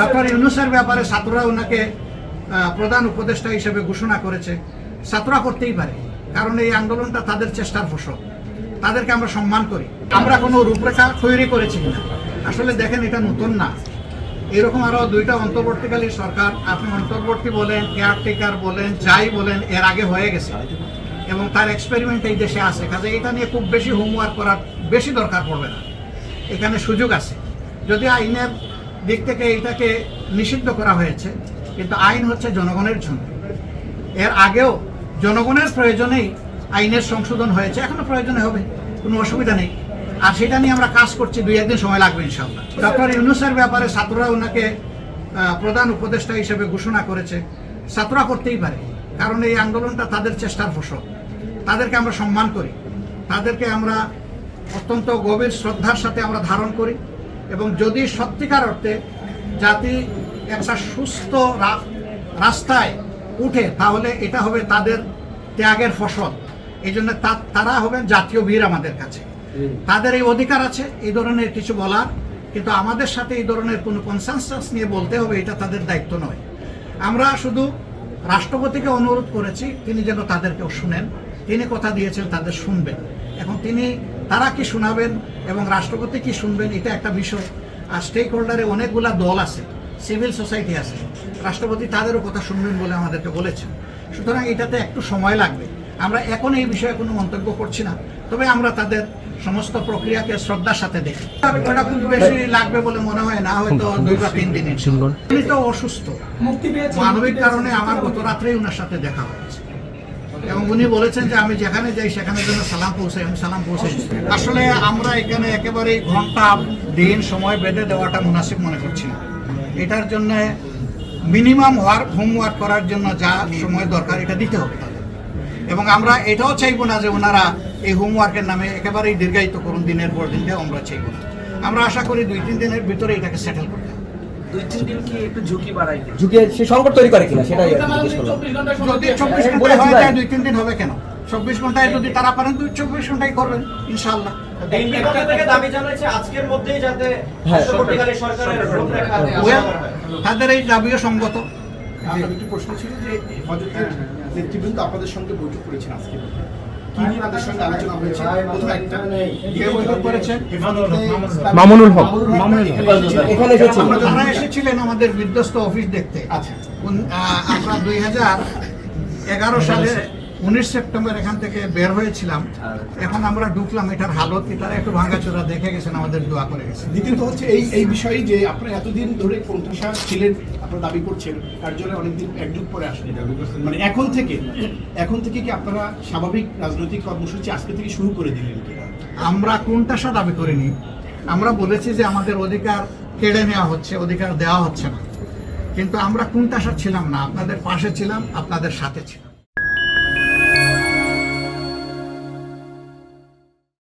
Doctor ইউনুসের ব্যাপারে ছাত্ররা ওনাকে প্রধান উপদেষ্টা হিসেবে ঘোষণা করেছে। ছাত্ররা করতেই পারে, কারণ এই আন্দোলনটা তাদের চেষ্টার ফসল। তাদেরকে আমরা সম্মান করি। আমরা কোনো রূপরেখা তৈরি করেছি না আসলে দেখেন, এটা নতুন না। এরকম আরও দুইটা অন্তর্বর্তীকালীন সরকার, আপনি অন্তর্বর্তী বলেন কেয়ারটেকার বলেন, যাই বলেন, এর আগে হয়ে গেছে। এবং তার এক্সপেরিমেন্ট এই দেশে আছে। কাজে এটা নিয়ে খুব বেশি হোমওয়ার্ক করার বেশি দরকার পড়বে না। এখানে সুযোগ আছে। যদি আইনের দিক থেকে এটাকে নিষিদ্ধ করা হয়েছে, কিন্তু আইন হচ্ছে জনগণের জন্য। এর আগেও জনগণের প্রয়োজনেই আইনের সংশোধন হয়েছে, এখনও প্রয়োজনে হবে, কোনো অসুবিধা নেই। আর সেটা নিয়ে আমরা কাজ করছি, দুই একদিন সময় লাগবে ইনশাল্লাহ ডক্টর ইউনুসের ব্যাপারে ছাত্ররা ওনাকে প্রধান উপদেষ্টা হিসেবে ঘোষণা করেছে, ছাত্ররা করতেই পারে, কারণ এই আন্দোলনটা তাদের চেষ্টার ফসল। তাদেরকে আমরা সম্মান করি, তাদেরকে আমরা অত্যন্ত গভীর শ্রদ্ধার সাথে আমরা ধারণ করি। এবং যদি সত্যিকার অর্থে জাতি একটা সুস্থ রাস্তায় উঠে তাহলে এটা হবে তাদের ত্যাগের ফসল। এই জন্য তারা হবেন জাতীয় বীর আমাদের কাছে। তাদের এই অধিকার আছে এই ধরনের কিছু বলার। কিন্তু আমাদের সাথে এই ধরনের কোনো কনসেনসাস নিয়ে বলতে হবে এটা তাদের দায়িত্ব নয়। আমরা শুধু রাষ্ট্রপতিকে অনুরোধ করেছি তিনি যেন তাদেরকেও শুনেন। তিনি কথা দিয়েছেন তাদের শুনবেন। এখন তিনি তারা কি শোনাবেন এবং রাষ্ট্রপতি কি শুনবেন এটা একটা বিষয়। আর স্টেক হোল্ডারে অনেকগুলা দল আছে সিভিল সোসাইটি আছে। রাষ্ট্রপতি তাদেরও কথা শুনবেন বলে আমাদেরকে বলেছেন। সুতরাং এটাতে একটু সময় লাগবে। আমরা এখন এই বিষয়ে কোনো মন্তব্য করছি না। তবে আমরা তাদের সমস্ত প্রক্রিয়াকে শ্রদ্ধার সাথে দেখি। ওটা খুব বেশি লাগবে বলে মনে হয় না হয়তো দুই বা তিন দিনের। তিনি তো অসুস্থ। মানবিক কারণে আমার গত রাত্রেই ওনার সাথে দেখা হয়েছে। এবং উনি বলেছেন যে আমি যেখানে যাই, সেখানে যেন সালাম পৌঁছাই আমি সালাম পৌঁছাই। আসলে আমরা এখানে একেবারে ঘণ্টা, দিন সময় বেঁধে দেওয়াটা মুনাসিব মনে করছি না। এটার জন্যে মিনিমাম ওয়ার্ক, হোমওয়ার্ক করার জন্য যা সময় দরকার, এটা দিতে হবে এবং আমরা এটাও চাইব না যে ওনারা এই হোমওয়ার্কের নামে একেবারেই দীর্ঘায়িত করুন, দিনের পর দিন আমরা চাইব না। আমরা আশা করি দুই, তিন দিনের ভিতরে এটাকে সেটেল করতে ঝুঁকি সে সংকট তৈরি করে কিনা সেটাই জিজ্ঞেস করলাম। যদি চব্বিশ হয়ে যায় দুই তিন দিন হবে কেন? চব্বিশ ঘন্টায় যদি তারা পারেন দুই চব্বিশ ঘন্টায় করবেন ইনশাল্লাহ বিএনপির দাবি জানাচ্ছে আজকের মধ্যেই যাতে হ্যাঁ। তাদের এই দাবিও সঙ্গত। আমার একটি প্রশ্ন ছিল যে নেতৃবৃন্দ আপনাদের সঙ্গে বৈঠক করেছেন আজকে কি নিয়ে তাদের সঙ্গে আলোচনা হয়েছে? প্রথম একটা কে বৈঠক করেছেন মামুনুল হক। এখানে এসেছিল তারা এসেছিলেন আমাদের বিধ্বস্ত অফিস দেখতে আচ্ছা। আমরা দুই হাজার এগারো সালে উনিশ সেপ্টেম্বর এখান থেকে বের হয়েছিলাম। এখন আমরা ঢুকলাম এটার হালত এটার একটু ভাঙাচোরা দেখে গেছেন আমাদের দোয়া করে গেছে দ্বিতীয়ত হচ্ছে এই এই বিষয়ে যে আপনারা এতদিন ধরে কোণঠাসা ছিলেন আপনারা দাবি করছেন তার জন্য অনেকদিন একযুগ পরে আসেন। মানে এখন থেকে এখন থেকে কি আপনারা স্বাভাবিক রাজনৈতিক কর্মসূচি আজকে থেকে শুরু করে দিলেন আমরা কোনটা দাবি করিনি। আমরা বলেছি যে আমাদের অধিকার কেড়ে নেওয়া হচ্ছে অধিকার দেওয়া হচ্ছে না। কিন্তু আমরা কোনটা ছিলাম না আপনাদের পাশে ছিলাম আপনাদের সাথে ছিলাম।